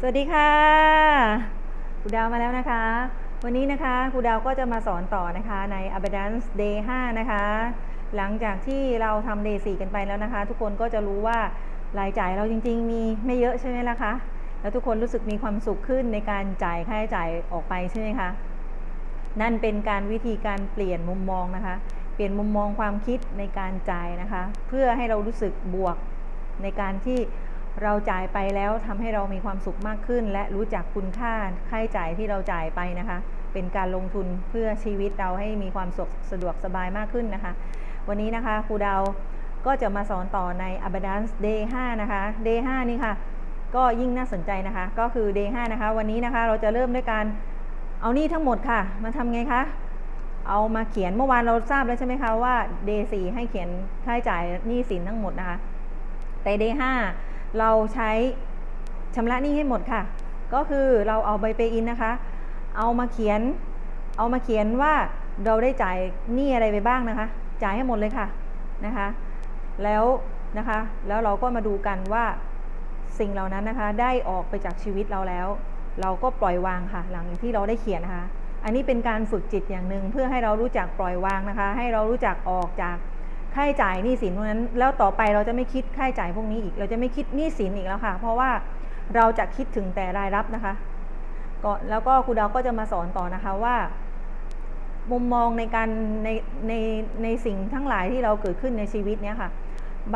สวัสดีค่ะครูดาวมาแล้วนะคะ วันนี้นะคะครูดาวก็จะมาสอนต่อนะคะใน Abundance Day 5 นะคะ หลังจากที่เราทำ Day 4 กันไปแล้วนะคะ ทุกคนก็จะรู้ว่ารายจ่ายเราจริง ๆ มีไม่เยอะใช่ไหมล่ะคะ แล้วทุกคนรู้สึกมีความสุขขึ้นในการจ่ายค่าใช้จ่ายออกไปใช่ไหมคะ นั่นเป็นการวิธีการเปลี่ยนมุมมองนะคะ เปลี่ยนมุมมองความคิดในการจ่ายนะคะ เพื่อให้เรารู้สึกบวกในการที่ เราจ่ายไปแล้วทำให้เรามีความสุขมากขึ้น และรู้จักคุณค่าค่าใช้จ่ายที่เราจ่ายไปนะคะ เป็นการลงทุนเพื่อชีวิตเราให้มีความสุขสะดวกสบายมากขึ้นนะคะ วันนี้นะคะครูดาวก็จะมาสอนต่อใน Abundance Day 5 นะคะ Day 5 นี่ค่ะ ก็ยิ่งน่าสนใจนะคะ ก็คือ Day 5 นะคะ วันนี้นะคะเราจะเริ่มด้วยการเอานี้ทั้งหมดค่ะ มาทำไงคะ เอามาเขียนเมื่อวานเราทราบแล้วใช่ไหมคะว่า Day 4 ให้เขียนค่าใช้จ่ายหนี้สินทั้งหมดนะคะ แต่ Day 5 เราใช้ชำระหนี้ให้หมดค่ะ ก็คือเราเอาใบเปอินนะคะ เอามาเขียน เอามาเขียนว่าเราได้จ่ายหนี้อะไรไปบ้างนะคะ จ่ายให้หมดเลยค่ะนะคะ แล้วนะคะ แล้วเราก็มาดูกันว่าสิ่งเหล่านั้นนะคะ ได้ออกไปจากชีวิตเราแล้ว เราก็ปล่อยวางค่ะ หลังจากที่เราได้เขียนนะคะ อันนี้เป็นการฝึกจิตอย่างหนึ่งเพื่อให้เรารู้จักปล่อยวางนะคะ ให้เรารู้จักออกจาก ค่าใช้จ่ายหนี้สินพวกนั้น แล้วต่อไปเราจะไม่คิดค่าใช้จ่ายพวกนี้อีก เราจะไม่คิดหนี้สินอีกแล้วค่ะ เพราะว่าเราจะคิดถึงแต่รายรับนะคะก็แล้วก็ครูดาวก็จะมาสอนต่อนะคะว่า มุมมองในการในในในสิ่งทั้งหลายที่เราเกิดขึ้นในชีวิตเนี้ยค่ะ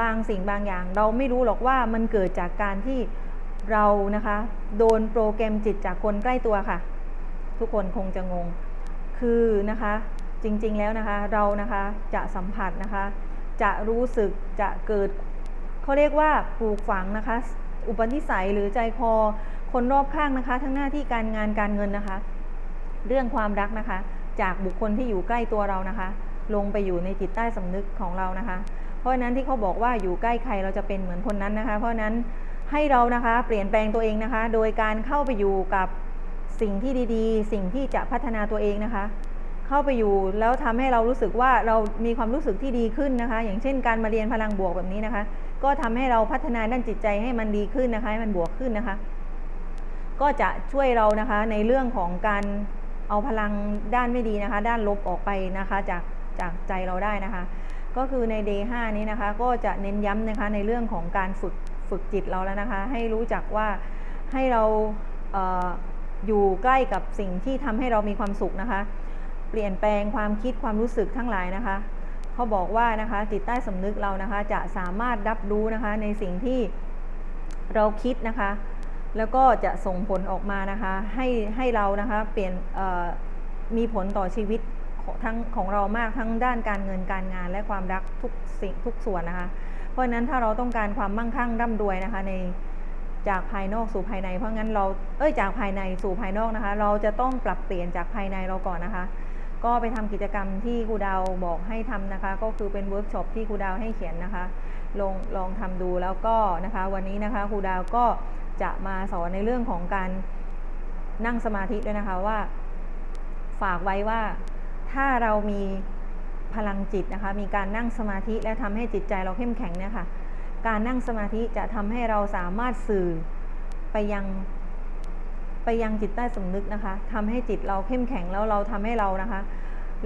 บางสิ่งบางอย่างเราไม่รู้หรอกว่ามันเกิดจากการที่เรานะคะ โดนโปรแกรมจิตจากคนใกล้ตัวค่ะ ทุกคนคงจะงง คือนะคะ จริง ๆ แล้วนะคะเรานะคะจะสัมผัสนะคะ จะรู้สึกจะเกิดเขาเรียกว่าปลูกฝังนะคะ อุปนิสัยหรือใจคอคนรอบข้างนะคะ ทั้งหน้าที่การงานการเงินนะคะ เรื่องความรักนะคะ จากบุคคลที่อยู่ใกล้ตัวเรานะคะ ลงไปอยู่ในจิตใต้สำนึกของเรานะคะ เพราะฉะนั้นที่เขาบอกว่าอยู่ใกล้ใครเราจะเป็นเหมือนคนนั้นนะคะ เพราะนั้นให้เรานะคะเปลี่ยนแปลงตัวเองนะคะ โดยการเข้าไปอยู่กับสิ่งที่ดีๆ สิ่งที่จะพัฒนาตัวเองนะคะ เข้าไปอยู่ แล้วทำให้เรารู้สึกว่าเรามีความรู้สึกที่ดีขึ้นนะคะ อย่างเช่น การมาเรียนพลังบวกแบบนี้นะคะ ก็ทำให้เราพัฒนาด้านจิตใจให้มันดีขึ้นนะคะให้มันบวกขึ้นนะคะ ก็จะช่วยเรานะคะในเรื่องของการเอาพลังด้านไม่ดีนะคะ ด้านลบออกไปนะคะจากจากใจเราได้นะคะ ก็คือใน day 5นี้นะคะ ก็จะเน้นย้ำนะคะในเรื่องของการฝึกฝึกจิตเราแล้วนะคะ ให้รู้จักว่าให้เราเอออยู่ใกล้กับสิ่งที่ทำให้เรามีความสุขนะคะ เปลี่ยนแปลงความคิดความรู้สึกทั้งหลายนะคะเขาบอกว่านะคะจิตใต้สำนึกเรานะคะจะสามารถรับรู้นะคะในสิ่งที่เราคิดนะคะ แล้วก็จะส่งผลออกมานะคะให้ให้เรานะคะเปลี่ยนมีผลต่อชีวิตทั้งของเรามากทั้งด้านการเงินการงานและความรักทุกสิ่งทุกส่วนนะคะ เพราะฉะนั้นถ้าเราต้องการความมั่งคั่งร่ำรวยนะคะในจากภายนอกสู่ภายใน เพราะงั้นเราเอ้ยจากภายในสู่ภายนอกนะคะ เราจะต้องปรับเปลี่ยนจากภายในเราก่อนนะคะ ก็ไปทำกิจกรรมที่ครูดาวบอกให้ทำนะคะ ก็คือเป็นเวิร์กช็อปที่ครูดาวให้เขียนนะคะ ลองลองทำดูแล้วก็นะคะ วันนี้นะคะครูดาวก็จะมาสอนในเรื่องของการนั่งสมาธิด้วยนะคะว่า ฝากไว้ว่าถ้าเรามีพลังจิตนะคะ มีการนั่งสมาธิและทำให้จิตใจเราเข้มแข็งเนี่ยค่ะ การนั่งสมาธิจะทำให้เราสามารถสื่อไปยัง ไปยังจิตใต้สำนึกนะคะทำให้จิตเราเข้มแข็งแล้วเราทำให้เรานะคะ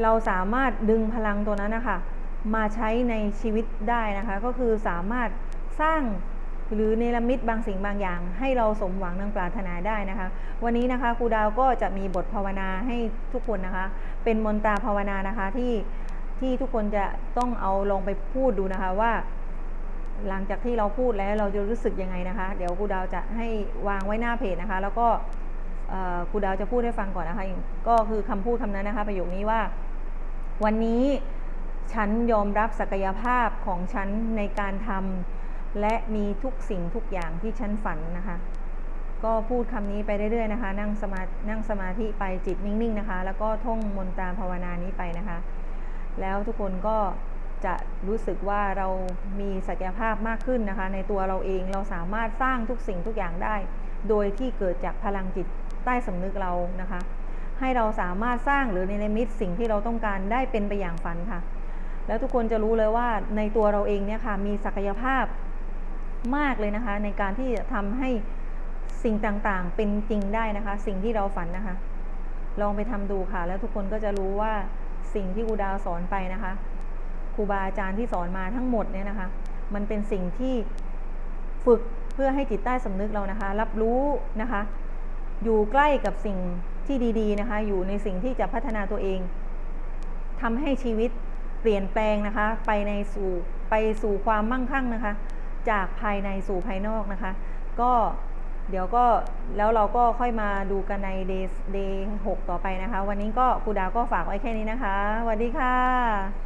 เราสามารถดึงพลังตัวนั้นนะคะมาใช้ในชีวิตได้นะคะ ก็คือสามารถสร้างหรือเนรมิตบางสิ่งบางอย่าง ให้เราสมหวังดังปรารถนาได้นะคะ วันนี้นะคะครูดาวก็จะมีบทภาวนาให้ทุกคนนะคะ เป็นมนตาภาวนานะคะที่ที่ทุกคนจะต้องเอาลองไปพูดดูนะคะว่า หลังจากที่เราพูดแล้วเราจะรู้สึกยังไงนะคะ เดี๋ยวครูดาวจะให้วางไว้หน้าเพจนะคะ แล้วก็ ครูดาวจะพูดให้ฟังก่อนนะคะก็คือคำพูดคำนั้นนะคะ ประโยคนี้ว่า วันนี้ฉันยอมรับศักยภาพของฉันในการทำและมีทุกสิ่งทุกอย่างที่ฉันฝันนะคะ ก็พูดคำนี้ไปเรื่อยๆนะคะ นั่งสมานั่งสมาธิไปจิตนิ่งๆนะคะ แล้วก็ท่องมนตราภาวนานี้ไปนะคะ แล้วทุกคนก็จะรู้สึกว่าเรามีศักยภาพมากขึ้นนะคะ ในตัวเราเองเราสามารถสร้างทุกสิ่งทุกอย่างได้ โดยที่เกิดจากพลังจิตใต้สำนึกเรานะคะ ให้เราสามารถสร้างหรือในนิมิตสิ่งที่เราต้องการได้เป็นไปอย่างฝันค่ะ แล้วทุกคนจะรู้เลยว่าในตัวเราเองเนี่ยค่ะมีศักยภาพมากเลยนะคะ ในการที่จะทำให้สสิ่งต่างๆเป็นจริงได้นะคะ สิ่งที่เราฝันนะคะ ลองไปทำดูค่ะ แล้วทุกคนก็จะรู้ว่าสิ่งที่ครูดาวสอนไปนะคะครูบาอาจารย์ที่สอนมาทั้งหมดเนี่ยนะคะ มันเป็นสิ่งที่ฝึก เพื่อให้จิตใต้สำนึกเรานะคะ รับรู้นะคะ อยู่ใกล้กับสิ่งที่ดีๆนะคะ อยู่ในสิ่งที่จะพัฒนาตัวเองทำให้ชีวิตเปลี่ยนแปลงนะคะ ไปในสู่ไปสู่ความมั่งคั่งนะคะ จากภายในสู่ภายนอกนะคะ ก็เดี๋ยวก็แล้วเราก็ค่อยมาดูกันใน day day 6ต่อไปนะคะ วันนี้ก็ครูดาวก็ฝากไว้แค่นี้นะคะสวัสดีค่ะ